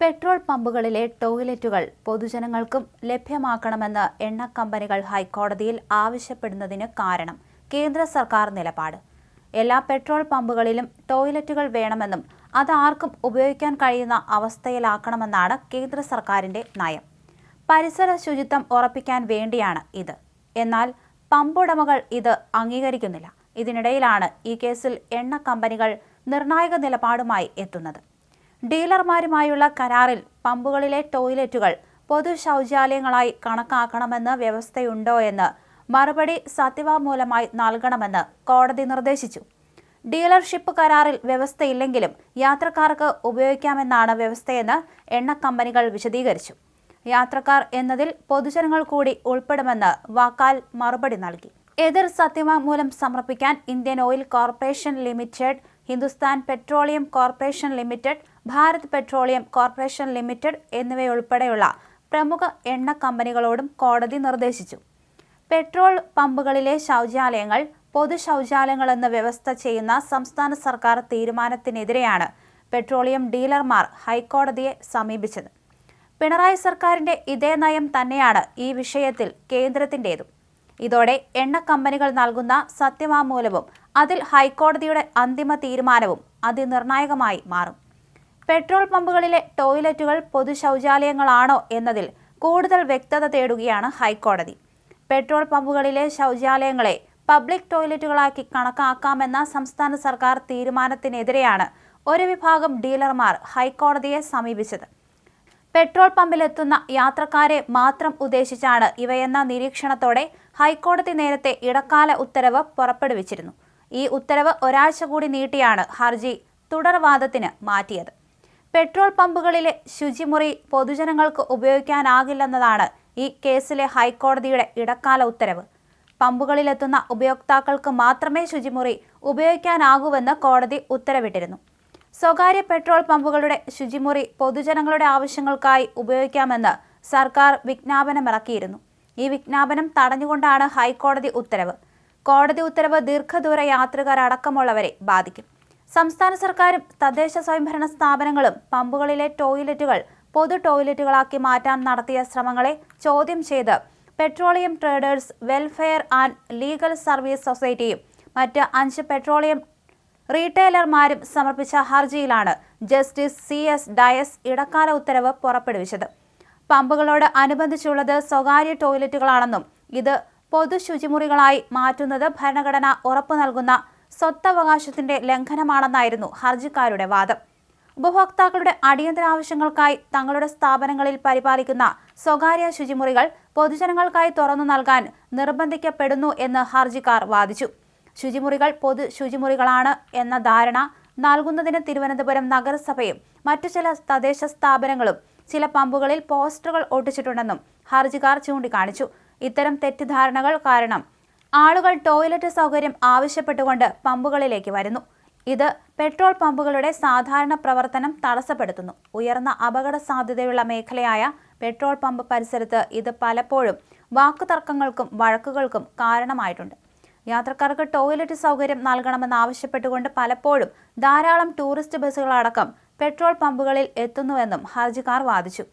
Petrol പമ്പുകളിലെ ടോയ്ലറ്റുകൾ പൊതുജനങ്ങൾക്കും ലഭ്യമാക്കണമെന്ന് എണ്ണ കമ്പനികൾ ഹൈക്കോടതിയിൽ ആവശ്യപ്പെടുന്നതിന് കാരണം കേന്ദ്ര സർക്കാർ നിലപാട്. എല്ലാ പെട്രോൾ പമ്പുകളിലും ടോയ്ലറ്റുകൾ വേണമെന്നും അത് ആർക്കും ഉപയോഗിക്കാൻ കഴിയുന്ന അവസ്ഥയിലാക്കണമെന്നാണ് കേന്ദ്ര സർക്കാരിന്റെ നയം. പരിസര ശുചിത്വം ഉറപ്പിക്കാൻ വേണ്ടിയാണ് ഇത്. എന്നാൽ പമ്പുടമകൾ ഇത് അംഗീകരിക്കുന്നില്ല. ഇതിനിടയിലാണ് ഈ കേസിൽ എണ്ണ കമ്പനികൾ നിർണായക നിലപാടുമായി എത്തുന്നത്. ഡീലർമാരുമായുള്ള കരാറിൽ പമ്പുകളിലെ ടോയ്ലറ്റുകൾ പൊതു ശൗചാലയങ്ങളായി കണക്കാക്കണമെന്ന് വ്യവസ്ഥയുണ്ടോ എന്ന് മറുപടി സത്യവാങ്മൂലമായി നൽകണമെന്ന് കോടതി നിർദ്ദേശിച്ചു. ഡീലർഷിപ്പ് കരാറിൽ വ്യവസ്ഥയില്ലെങ്കിലും യാത്രക്കാർക്ക് ഉപയോഗിക്കാമെന്നാണ് വ്യവസ്ഥയെന്ന് എണ്ണ കമ്പനികൾ വിശദീകരിച്ചു. യാത്രക്കാർ എന്നതിൽ പൊതുജനങ്ങൾ കൂടി ഉൾപ്പെടുമെന്ന് വാക്കാൽ മറുപടി നൽകി. എതിർ സത്യവാങ്മൂലം സമർപ്പിക്കാൻ Indian Oil Corporation Limited Hindustan Petroleum Corporation Limited Bharat Petroleum Corporation Limited എന്നിവയുൾപ്പെടെയുള്ള പ്രമുഖ എണ്ണ കമ്പനികളോടും കോടതി നിർദ്ദേശിച്ചു. പെട്രോൾ പമ്പുകളിലെ ശൗചാലയങ്ങൾ പൊതു ശൗചാലയങ്ങളെന്ന് വ്യവസ്ഥ ചെയ്യുന്ന സംസ്ഥാന സർക്കാർ തീരുമാനത്തിനെതിരെയാണ് പെട്രോളിയം ഡീലർമാർ ഹൈക്കോടതിയെ സമീപിച്ചത്. പിണറായി സർക്കാരിന്റെ ഇതേ നയം തന്നെയാണ് ഈ വിഷയത്തിൽ കേന്ദ്രത്തിന്റേതും. ഇതോടെ എണ്ണ കമ്പനികൾ നൽകുന്ന സത്യവാങ്മൂലവും അതിൽ ഹൈക്കോടതിയുടെ അന്തിമ തീരുമാനവും അതിനിർണായകമായി മാറും. പെട്രോൾ പമ്പുകളിലെ ടോയ്ലറ്റുകൾ പൊതു ശൗചാലയങ്ങളാണോ എന്നതിൽ കൂടുതൽ വ്യക്തത തേടുകയാണ് ഹൈക്കോടതി. പെട്രോൾ പമ്പുകളിലെ ശൗചാലയങ്ങളെ പബ്ലിക് ടോയ്ലറ്റുകളാക്കി കണക്കാക്കാമെന്ന സംസ്ഥാന സർക്കാർ തീരുമാനത്തിനെതിരെയാണ് ഒരു വിഭാഗം ഡീലർമാർ ഹൈക്കോടതിയെ സമീപിച്ചത്. പെട്രോൾ പമ്പിലെത്തുന്ന യാത്രക്കാരെ മാത്രം ഉദ്ദേശിച്ചാണ് ഇവയെന്ന നിരീക്ഷണത്തോടെ ഹൈക്കോടതി നേരത്തെ ഇടക്കാല ഉത്തരവ് പുറപ്പെടുവിച്ചിരുന്നു. ഈ ഉത്തരവ് ഒരാഴ്ച കൂടി നീട്ടിയാണ് ഹർജി തുടർവാദത്തിന് മാറ്റിയത്. പെട്രോൾ പമ്പുകളിലെ ശുചിമുറി പൊതുജനങ്ങൾക്ക് ഉപയോഗിക്കാനാകില്ലെന്നതാണ് ഈ കേസിലെ ഹൈക്കോടതിയുടെ ഇടക്കാല ഉത്തരവ്. പമ്പുകളിലെത്തുന്ന ഉപയോക്താക്കൾക്ക് മാത്രമേ ശുചിമുറി ഉപയോഗിക്കാനാകൂവെന്ന് കോടതി ഉത്തരവിട്ടിരുന്നു. സ്വകാര്യ പെട്രോൾ പമ്പുകളുടെ ശുചിമുറി പൊതുജനങ്ങളുടെ ആവശ്യങ്ങൾക്കായി ഉപയോഗിക്കാമെന്ന് സർക്കാർ വിജ്ഞാപനമിറക്കിയിരുന്നു. ഈ വിജ്ഞാപനം തടഞ്ഞുകൊണ്ടാണ് ഹൈക്കോടതി ഉത്തരവ്. കോടതി ഉത്തരവ് ദീർഘദൂര യാത്രികരടക്കമുള്ളവരെ ബാധിക്കും. സംസ്ഥാന സർക്കാരും തദ്ദേശ സ്വയംഭരണ സ്ഥാപനങ്ങളും പമ്പുകളിലെ ടോയ്ലറ്റുകൾ പൊതു ടോയ്ലറ്റുകളാക്കി മാറ്റാൻ നടത്തിയ ശ്രമങ്ങളെ ചോദ്യം ചെയ്ത് Petroleum Traders Welfare and Legal Service സൊസൈറ്റിയും മറ്റ് അഞ്ച് പെട്രോളിയം റീറ്റെയിലർമാരും സമർപ്പിച്ച ഹർജിയിലാണ് ജസ്റ്റിസ് സി എസ് ഡയസ് ഇടക്കാല ഉത്തരവ് പുറപ്പെടുവിച്ചത്. പമ്പുകളോട് അനുബന്ധിച്ചുള്ളത് സ്വകാര്യ ടോയ്ലറ്റുകളാണെന്നും ഇത് പൊതു ശുചിമുറികളായി മാറ്റുന്നത് ഭരണഘടന ഉറപ്പു നൽകുന്ന സ്വത്തവകാശത്തിന്റെ ലംഘനമാണെന്നായിരുന്നു ഹർജിക്കാരുടെ വാദം. ഉപഭോക്താക്കളുടെ അടിയന്തര ആവശ്യങ്ങൾക്കായി തങ്ങളുടെ സ്ഥാപനങ്ങളിൽ പരിപാലിക്കുന്ന സ്വകാര്യ ശുചിമുറികൾ പൊതുജനങ്ങൾക്കായി തുറന്നു നൽകാൻ നിർബന്ധിക്കപ്പെടുന്നു എന്ന് ഹർജിക്കാർ വാദിച്ചു. ശുചിമുറികൾ പൊതു ശുചിമുറികളാണ് എന്ന ധാരണ നൽകുന്നതിന് തിരുവനന്തപുരം നഗരസഭയും മറ്റു ചില തദ്ദേശ സ്ഥാപനങ്ങളും ചില പമ്പുകളിൽ പോസ്റ്ററുകൾ ഒട്ടിച്ചിട്ടുണ്ടെന്നും ഹർജിക്കാർ ചൂണ്ടിക്കാണിച്ചു. ഇത്തരം തെറ്റിദ്ധാരണകൾ കാരണം ആളുകൾ ടോയ്ലറ്റ് സൗകര്യം ആവശ്യപ്പെട്ടുകൊണ്ട് പമ്പുകളിലേക്ക് വരുന്നു. ഇത് പെട്രോൾ പമ്പുകളുടെ സാധാരണ പ്രവർത്തനം തടസ്സപ്പെടുത്തുന്നു. ഉയർന്ന അപകട സാധ്യതയുള്ള മേഖലയായ പെട്രോൾ പമ്പ് പരിസരത്ത് ഇത് പലപ്പോഴും വാക്കുതർക്കങ്ങൾക്കും വഴക്കുകൾക്കും കാരണമായിട്ടുണ്ട്. യാത്രക്കാർക്ക് ടോയ്ലറ്റ് സൗകര്യം നൽകണമെന്നാവശ്യപ്പെട്ടുകൊണ്ട് പലപ്പോഴും ധാരാളം ടൂറിസ്റ്റ് ബസ്സുകളടക്കം പെട്രോൾ പമ്പുകളിൽ എത്തുന്നുവെന്നും ഹർജിക്കാർ വാദിച്ചു.